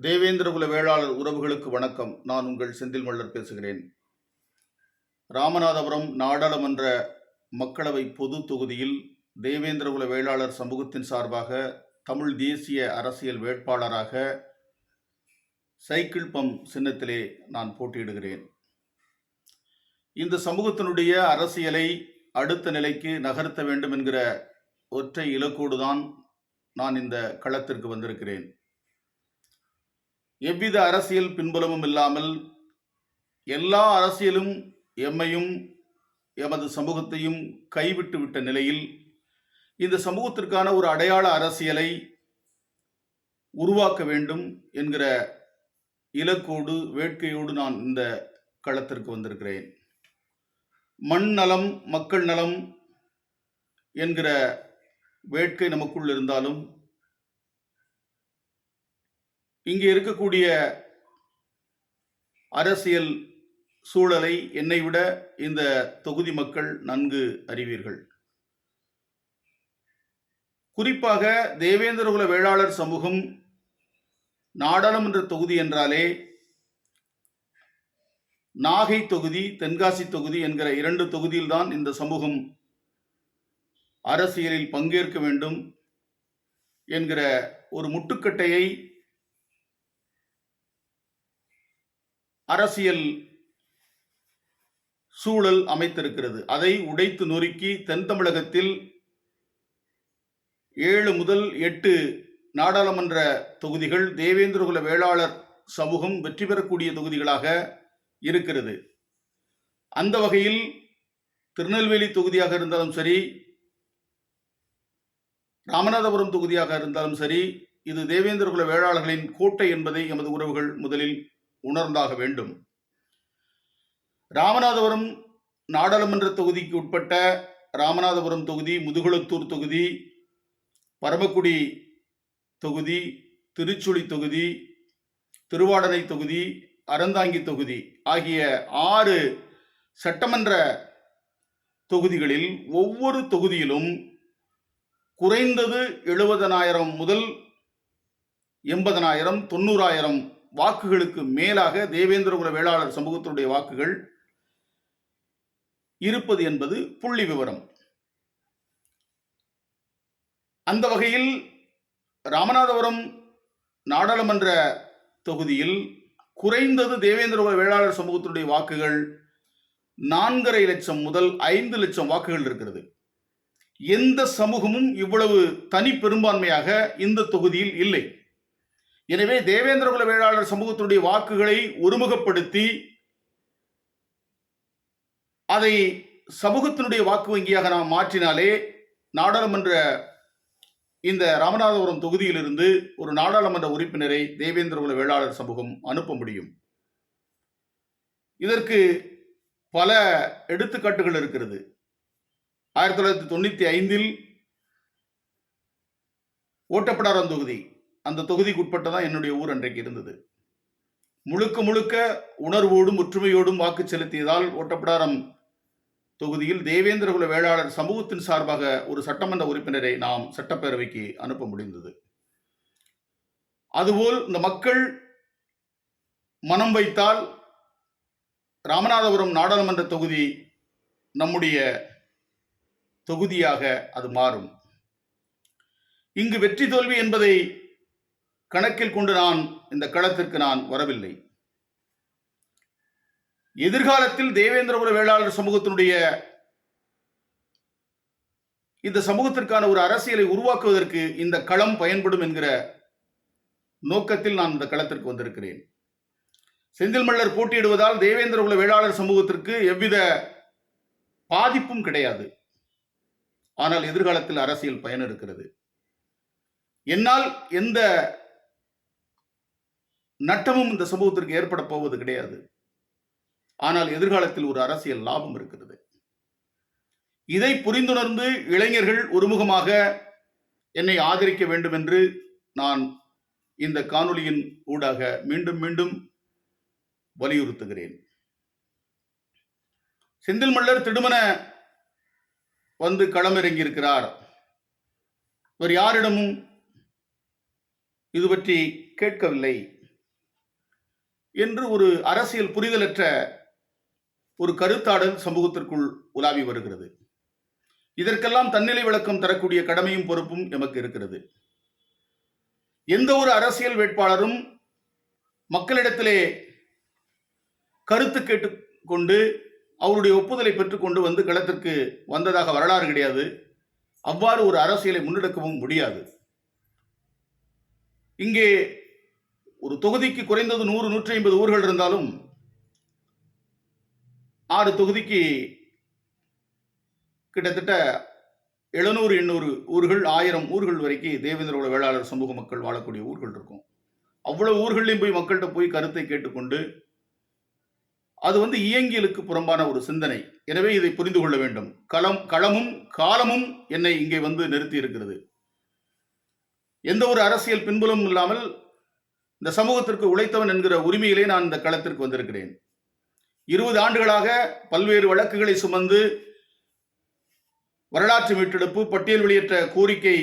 தேவேந்திரகுல வேளாளர் உறவுகளுக்கு வணக்கம். நான் உங்கள் செந்தில் மல்லர் பேசுகிறேன். ராமநாதபுரம் நாடாளுமன்ற மக்களவை பொது தொகுதியில் தேவேந்திரகுல வேளாளர் சமூகத்தின் சார்பாக தமிழ் தேசிய அரசியல் வேட்பாளராக சைக்கிள் பம்ப் சின்னத்திலே நான் போட்டியிடுகிறேன். இந்த சமூகத்தினுடைய அரசியலை அடுத்த நிலைக்கு நகர்த்த வேண்டும் என்கிற ஒற்றை இலக்கோடு தான் நான் இந்த களத்திற்கு வந்திருக்கிறேன். எவ்வித அரசியல் பின்புலமும் இல்லாமல் எல்லா அரசியலும் எம்மையும் எமது சமூகத்தையும் கைவிட்டு விட்ட நிலையில் இந்த சமூகத்திற்கான ஒரு அடையாள அரசியலை உருவாக்க வேண்டும் என்கிற இலக்கோடு வேட்கையோடு நான் இந்த களத்திற்கு வந்திருக்கிறேன். மண் நலம் மக்கள் நலம் என்கிற வேட்கை நமக்குள் இருந்தாலும் இங்கே இருக்கக்கூடிய அரசியல் சூழலை என்னை விட இந்த தொகுதி மக்கள் நன்கு அறிவீர்கள். குறிப்பாக தேவேந்திரகுல வேளாளர் சமூகம் நாடாளுமன்ற தொகுதி என்றாலே நாகை தொகுதி தென்காசி தொகுதி என்கிற இரண்டு தொகுதியில்தான் இந்த சமூகம் அரசியலில் பங்கேற்க வேண்டும் என்கிற ஒரு முட்டுக்கட்டையை அரசியல் சூழல் அமைத்திருக்கிறது. அதை உடைத்து நொறுக்கி தென் தமிழகத்தில் ஏழு முதல் எட்டு நாடாளுமன்ற தொகுதிகள் தேவேந்திரகுல வேளாளர் சமூகம் வெற்றி பெறக்கூடிய தொகுதிகளாக இருக்கிறது. அந்த வகையில் திருநெல்வேலி தொகுதியாக இருந்தாலும் சரி ராமநாதபுரம் தொகுதியாக இருந்தாலும் சரி இது தேவேந்திரகுல வேளாளர்களின் கோட்டை என்பதை எமது உறவுகள் முதலில் உணர்ந்தாக வேண்டும். ராமநாதபுரம் நாடாளுமன்ற தொகுதிக்கு உட்பட்ட ராமநாதபுரம் தொகுதி முதுகுளத்தூர் தொகுதி பரமக்குடி தொகுதி திருச்சுழி தொகுதி திருவாடனை தொகுதி அறந்தாங்கி தொகுதி ஆகிய ஆறு சட்டமன்ற தொகுதிகளில் ஒவ்வொரு தொகுதியிலும் குறைந்தது எழுபதனாயிரம் முதல் எண்பதனாயிரம் தொண்ணூறாயிரம் வாக்குகளுக்கு மேலாக தேவேந்திரகுல வேளாளர் சமூகத்தினுடைய வாக்குகள் இருப்பது என்பது புள்ளி விவரம். அந்த வகையில் ராமநாதபுரம் நாடாளுமன்ற தொகுதியில் குறைந்தது தேவேந்திரகுல வேளாளர் சமூகத்தினுடைய வாக்குகள் நான்கரை லட்சம் முதல் ஐந்து லட்சம் வாக்குகள் இருக்கிறது. எந்த சமூகமும் இவ்வளவு தனி பெரும்பான்மையாக இந்த தொகுதியில் இல்லை. எனவே தேவேந்திரகுல வேளாளர் சமூகத்தினுடைய வாக்குகளை ஒருமுகப்படுத்தி அதை சமூகத்தினுடைய வாக்கு வங்கியாக நாம் மாற்றினாலே நாடாளுமன்ற இந்த ராமநாதபுரம் தொகுதியிலிருந்து ஒரு நாடாளுமன்ற உறுப்பினரை தேவேந்திரகுல வேளாளர் சமூகம் அனுப்ப முடியும். இதற்கு பல எடுத்துக்காட்டுகள் இருக்கிறது. ஆயிரத்தி தொள்ளாயிரத்தி தொண்ணூற்றி ஐந்தில் ஓட்டப்படாரம் தொகுதி அந்த தொகுதிக்குட்பட்ட தான் என்னுடைய ஊர் அன்றைக்கு இருந்தது. முழுக்க முழுக்க உணர்வோடும் ஒற்றுமையோடும் வாக்கு செலுத்தியதால் ஓட்டப்படாரம் தொகுதியில் தேவேந்திரகுல வேளாளர் சமூகத்தின் சார்பாக ஒரு சட்டமன்ற உறுப்பினரை நாம் சட்டப்பேரவைக்கு அனுப்ப முடிந்தது. அதுபோல் இந்த மக்கள் மனம் வைத்தால் ராமநாதபுரம் நாடாளுமன்ற தொகுதி நம்முடைய தொகுதியாக அது மாறும். இங்கு வெற்றி தோல்வி என்பதை கணக்கில் கொண்டு நான் இந்த களத்திற்கு நான் வரவில்லை. எதிர்காலத்தில் தேவேந்திரபுர வேளாளர் சமூகத்தினுடைய இந்த சமூகத்திற்கான ஒரு அரசியலை உருவாக்குவதற்கு இந்த களம் பயன்படும் என்கிற நோக்கத்தில் நான் இந்த களத்திற்கு வந்திருக்கிறேன். செந்தில் மல்லர் போட்டியிடுவதால் உள்ள வேளாளர் சமூகத்திற்கு எவ்வித பாதிப்பும் கிடையாது. ஆனால் எதிர்காலத்தில் அரசியல் பயன் இருக்கிறது என்னால் எந்த நட்டமும் இந்த சமூகத்திற்கு ஏற்பட போவது கிடையாது. ஆனால் எதிர்காலத்தில் ஒரு அரசியல் லாபம் இருக்கிறது. இதை புரிந்துணர்ந்து இளைஞர்கள் ஒருமுகமாக என்னை ஆதரிக்க வேண்டும் என்று நான் இந்த காணொலியின் ஊடாக மீண்டும் மீண்டும் வலியுறுத்துகிறேன். செந்தில் மல்லர் திடுமன வந்து களமிறங்கி இருக்கிறார் இவர் யாரிடமும் இது பற்றி கேட்கவில்லை. என்று ஒரு அரசியல் புரிதலற்ற ஒரு கருத்தாடல் சமூகத்திற்குள் உலாவி வருகிறது. இதற்கெல்லாம் தன்னிலை விளக்கம் தரக்கூடிய கடமையும் பொறுப்பும் எமக்கு இருக்கிறது. எந்த ஒரு அரசியல் வேட்பாளரும் மக்களிடத்திலே கருத்து கேட்டுக்கொண்டு அவருடைய ஒப்புதலை பெற்றுக்கொண்டு வந்து களத்திற்கு வந்ததாக வரலாறு கிடையாது. அவ்வாறு ஒரு அரசியலை முன்னெடுக்கவும் முடியாது. இங்கே ஒரு தொகுதிக்கு குறைந்தது நூறு நூற்றி ஐம்பது ஊர்கள் இருந்தாலும் ஆறு தொகுதிக்கு கிட்டத்தட்ட எழுநூறு எண்ணூறு ஊர்கள் ஆயிரம் ஊர்கள் வரைக்கும் தேவேந்திர வேளாளர் சமூக மக்கள் வாழக்கூடிய ஊர்கள் இருக்கும். அவ்வளோ ஊர்களையும் போய் மக்கள்கிட்ட போய் கருத்தை கேட்டுக்கொண்டு அது வந்து இயங்கியலுக்கு புறம்பான ஒரு சிந்தனை. எனவே இதை புரிந்து கொள்ள வேண்டும். களம் களமும் காலமும் என்னை இங்கே வந்து நிறுத்தி இருக்கிறது எந்த ஒரு அரசியல் பின்புலமும் இல்லாமல் இந்த சமூகத்திற்கு உழைத்தவன் என்கிற உரிமையிலே நான் இந்த களத்திற்கு வந்திருக்கிறேன். இருபது ஆண்டுகளாக பல்வேறு வழக்குகளை சுமந்து வரலாற்று மீட்டெடுப்பு பட்டியல் வெளியேற்ற கோரிக்கை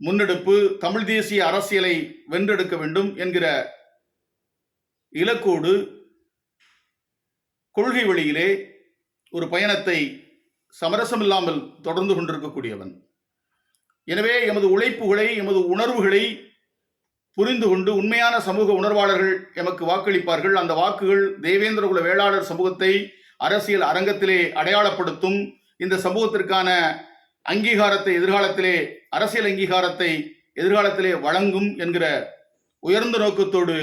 முன்னெடுப்பு தமிழ் தேசிய அரசியலை வென்றெடுக்க வேண்டும் என்கிற இலக்கோடு கொள்கை வழியிலே ஒரு பயணத்தை சமரசமில்லாமல் தொடர்ந்து கொண்டிருக்கக்கூடியவன். எனவே எமது உழைப்புகளை எமது உணர்வுகளை புரிந்து கொண்டு உண்மையான சமூக உணர்வாளர்கள் எமக்கு வாக்களிப்பார்கள். அந்த வாக்குகள் தேவேந்திரகுல வேளாளர் சமூகத்தை அரசியல் அரங்கத்திலே அடையாளப்படுத்தும். இந்த சமூகத்திற்கான அங்கீகாரத்தை எதிர்காலத்திலே அரசியல் அங்கீகாரத்தை எதிர்காலத்திலே வழங்கும் என்கிற உயர்ந்த நோக்கத்தோடு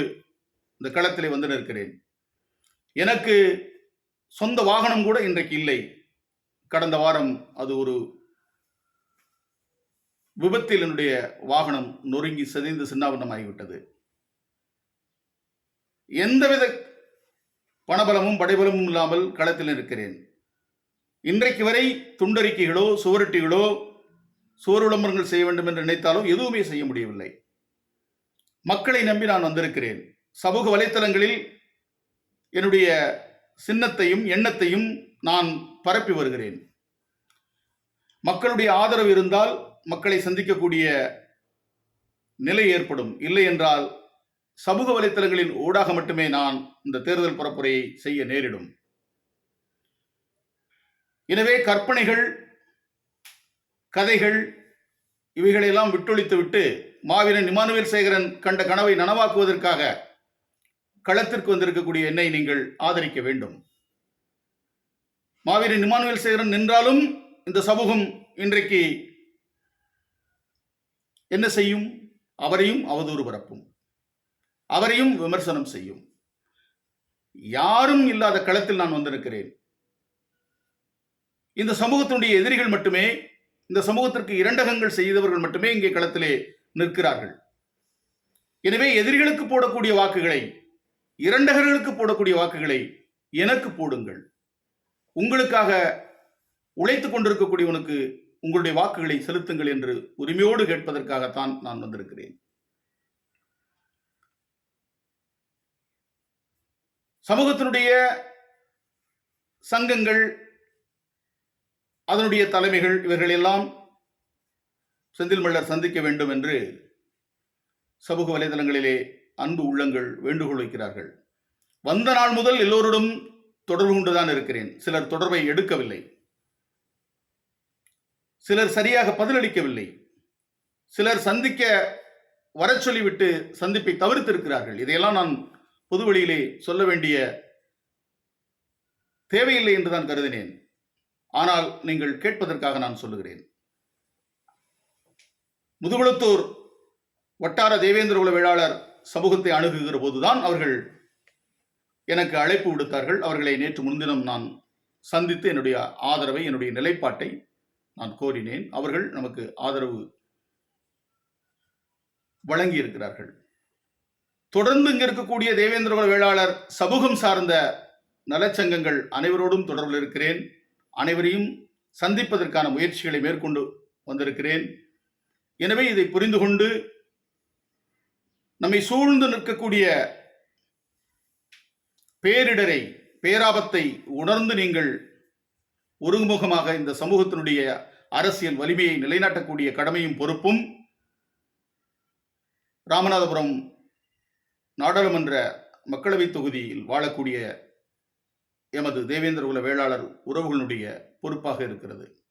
இந்த களத்திலே வந்து நிற்கிறேன். எனக்கு சொந்த வாகனம் கூட இன்றைக்கு இல்லை. கடந்த வாரம் அது ஒரு விபத்தில் என்னுடைய வாகனம் நொறுங்கி சிதைந்து சின்னாபனமாகிவிட்டது எந்தவித பணபலமும் படைபலமும் இல்லாமல் களத்தில் இருக்கிறேன் இன்றைக்கு வரை துண்டறிக்கைகளோ சுவரொட்டிகளோ சுவர் விளம்பரங்கள் செய்ய வேண்டும் என்று நினைத்தாலும் எதுவுமே செய்ய முடியவில்லை. மக்களை நம்பி நான் வந்திருக்கிறேன். சமூக வலைத்தளங்களில் என்னுடைய சின்னத்தையும் எண்ணத்தையும் நான் பரப்பி வருகிறேன். மக்களுடைய ஆதரவு இருந்தால் மக்களை சந்திக்கக்கூடிய நிலை ஏற்படும். இல்லை என்றால் சமூக வலைத்தளங்களின் ஊடாக மட்டுமே நான் இந்த தேர்தல் பரப்புரையை செய்ய நேரிடும். எனவே கற்பனைகள் கதைகள் இவைகளையெல்லாம் விட்டொழித்துவிட்டு மாவீரன் இமானுவேல் சேகரன் கண்ட கனவை நனவாக்குவதற்காக களத்திற்கு வந்திருக்கக்கூடிய என்னை நீங்கள் ஆதரிக்க வேண்டும். மாவீரன் இமானுவேல் சேகரன் நின்றாலும் இந்த சமூகம் இன்றைக்கு என்ன செய்யும்? அவரையும் அவதூறு பரப்பும். அவரையும் விமர்சனம் செய்யும். யாரும் இல்லாத களத்தில் நான் வந்திருக்கிறேன். இந்த சமூகத்தினுடைய எதிரிகள் மட்டுமே இந்த சமூகத்திற்கு இரண்டகங்கள் செய்தவர்கள் மட்டுமே இங்கே களத்திலே நிற்கிறார்கள். எனவே எதிரிகளுக்கு போடக்கூடிய வாக்குகளை இரண்டகர்களுக்கு போடக்கூடிய வாக்குகளை எனக்கு போடுங்கள். உங்களுக்காக உழைத்து கொண்டிருக்கக்கூடியவனுக்கு உங்களுடைய வாக்குகளை செலுத்துங்கள் என்று உரிமையோடு கேட்பதற்காகத்தான் நான் வந்திருக்கிறேன். சமூகத்தினுடைய சங்கங்கள் அதனுடைய தலைமைகள் இவர்கள் எல்லாம் செந்தில் மல்லர் சந்திக்க வேண்டும் என்று சமூக வலைதளங்களிலே அன்பு உள்ளங்கள் வேண்டுகோள் வைக்கிறார்கள். வந்த நாள் முதல் எல்லோருடன் தொடர்பு கொண்டுதான் இருக்கிறேன். சிலர் தொடர்பை எடுக்கவில்லை. சிலர் சரியாக பதிலளிக்கவில்லை. சிலர் சந்திக்க வர சொல்லிவிட்டு சந்திப்பை தவிர்த்திருக்கிறார்கள். இதையெல்லாம் நான் பொதுவெளியிலே சொல்ல வேண்டிய தேவையில்லை என்று தான் கருதினேன். ஆனால் நீங்கள் கேட்பதற்காக நான் சொல்லுகிறேன். முதுகுளத்தூர் வட்டார தேவேந்திரகுல வேளாளர் சமூகத்தை அணுகுகிற போதுதான் அவர்கள் எனக்கு அழைப்பு விடுத்தார்கள். அவர்களை நேற்று முன்தினம் நான் சந்தித்து என்னுடைய ஆதரவை என்னுடைய நிலைப்பாட்டை நான் கோரினேன். அவர்கள் நமக்கு ஆதரவு வழங்கி இருக்கிறார்கள் தொடர்ந்து இங்கே இருக்கக்கூடிய தேவேந்திரகுல வேளாளர் சமூகம் சார்ந்த நலச்சங்கங்கள் அனைவரோடும் தொடர்பில் இருக்கிறேன். அனைவரையும் சந்திப்பதற்கான முயற்சிகளை மேற்கொண்டு வந்திருக்கிறேன். எனவே இதை புரிந்து கொண்டு நம்மை சூழ்ந்து நிற்கக்கூடிய பேரிடரை பேராபத்தை உணர்ந்து நீங்கள் ஒருமுகமாக இந்த சமூகத்தினுடைய அரசியல் வலிமையை நிலைநாட்டக்கூடிய கடமையும் பொறுப்பும் ராமநாதபுரம் நாடாளுமன்ற மக்களவை தொகுதியில் வாழக்கூடிய எமது தேவேந்திர குல வேளாளர் உறவுகளுடைய பொறுப்பாக இருக்கிறது.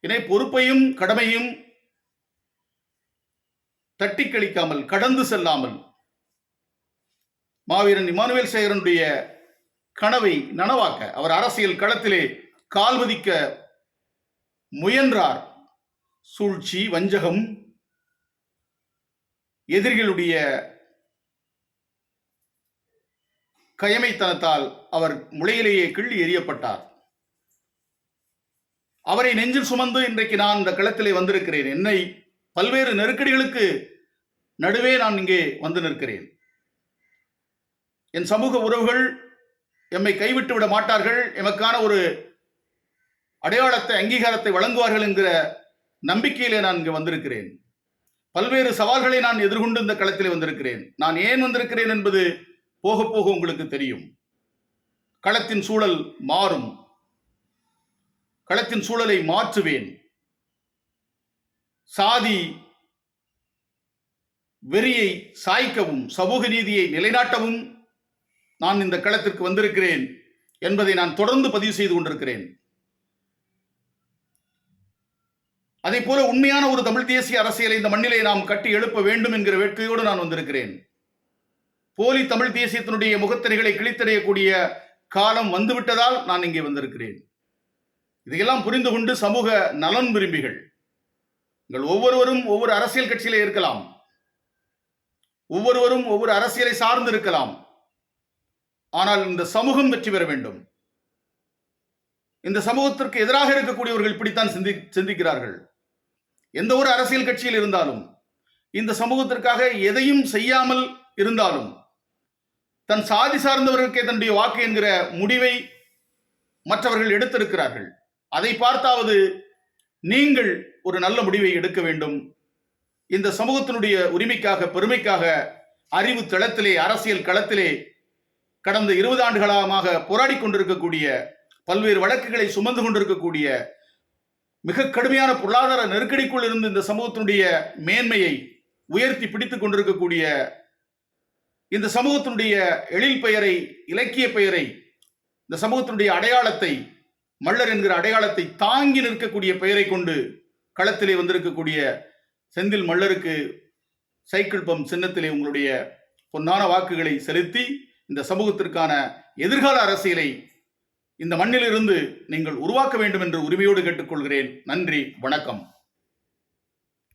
இணை பொறுப்பையும் கடமையும் தட்டி கழிக்காமல் கடந்து செல்லாமல் மாவீரன் இமானுவேல் சேகரனுடைய கனவை நனவாக்க அவர் அரசியல் களத்திலே கால்வதிக்க முயன்றார். சூழ்ச்சி வஞ்சகம் எதிரிகளுடைய கயமைத்தனத்தால் அவர் முளையிலேயே கிள்ளி எறியப்பட்டார். அவரை நெஞ்சில் சுமந்து இன்றைக்கு நான் இந்த களத்திலே வந்திருக்கிறேன். என்னை பல்வேறு நெருக்கடிகளுக்கு நடுவே நான் இங்கே வந்து நிற்கிறேன். என் சமூக உறவுகள் எம்மை கைவிட்டு விட மாட்டார்கள். எமக்கான ஒரு அடையாளத்தை அங்கீகாரத்தை வழங்குவார்கள் என்கிற நம்பிக்கையிலே நான் இங்கே வந்திருக்கிறேன். பல்வேறு சவால்களை நான் எதிர்கொண்டு இந்த களத்திலே வந்திருக்கிறேன். நான் ஏன் வந்திருக்கிறேன் என்பது போக போக உங்களுக்கு தெரியும். களத்தின் சூழல் மாறும். களத்தின் சூழலை மாற்றுவேன். சாதி வெறியை சாய்க்கவும் சமூக நீதியை நிலைநாட்டவும் நான் இந்த களத்திற்கு வந்திருக்கிறேன் என்பதை நான் தொடர்ந்து பதிவு செய்து கொண்டிருக்கிறேன். அதே போல உண்மையான ஒரு தமிழ் தேசிய அரசியலை இந்த மண்ணிலே நாம் கட்டி எழுப்ப வேண்டும் என்கிற வேட்கையோடு நான் வந்திருக்கிறேன். போலி தமிழ் தேசியத்தினுடைய முகத்திரைகளை கிழித்தடையக்கூடிய காலம் வந்துவிட்டதால் நான் இங்கே வந்திருக்கிறேன். இதையெல்லாம் புரிந்து கொண்டு சமூக நலன் விரும்பிகள். நீங்கள் ஒவ்வொருவரும் ஒவ்வொரு அரசியல் கட்சியிலே இருக்கலாம். ஒவ்வொருவரும் ஒவ்வொரு அரசியலை சார்ந்து இருக்கலாம். ஆனால் இந்த சமூகம் வெற்றி பெற வேண்டும். இந்த சமூகத்திற்கு எதிராக இருக்கக்கூடியவர்கள் இப்படித்தான் சிந்தி சிந்திக்கிறார்கள். எந்த ஒரு அரசியல் கட்சியில் இருந்தாலும் இந்த சமூகத்திற்காக எதையும் செய்யாமல் இருந்தாலும் தன் சாதி சார்ந்தவர்களுக்கே தன்னுடைய வாக்கு என்கிற முடிவை மற்றவர்கள் எடுத்திருக்கிறார்கள். அதை பார்த்தாவது நீங்கள் ஒரு நல்ல முடிவை எடுக்க வேண்டும். இந்த சமூகத்தினுடைய உரிமைக்காக பெருமைக்காக அறிவு தளத்திலே அரசியல் களத்திலே கடந்த இருபது ஆண்டுகாலமாக போராடி கொண்டிருக்கக்கூடிய பல்வேறு வழக்குகளை சுமந்து கொண்டிருக்கக்கூடிய மிக கடுமையான பொருளாதார நெருக்கடிக்குள் இருந்து இந்த சமூகத்தினுடைய மேன்மையை உயர்த்தி பிடித்து கொண்டிருக்கக்கூடிய இந்த சமூகத்தினுடைய எழில் பெயரை இலக்கிய பெயரை இந்த சமூகத்தினுடைய அடையாளத்தை மல்லர் என்கிற அடையாளத்தை தாங்கி நிற்கக்கூடிய பெயரை கொண்டு களத்திலே வந்திருக்கக்கூடிய செந்தில் மல்லருக்கு சைக்கிள் பம்ப் சின்னத்திலே உங்களுடைய பொன்னான வாக்குகளை செலுத்தி இந்த சமூகத்திற்கான எதிர்கால அரசியலை இந்த மண்ணிலிருந்து நீங்கள் உருவாக்க வேண்டும் என்று உரிமையோடு கேட்டுக்கொள்கிறேன். நன்றி வணக்கம்.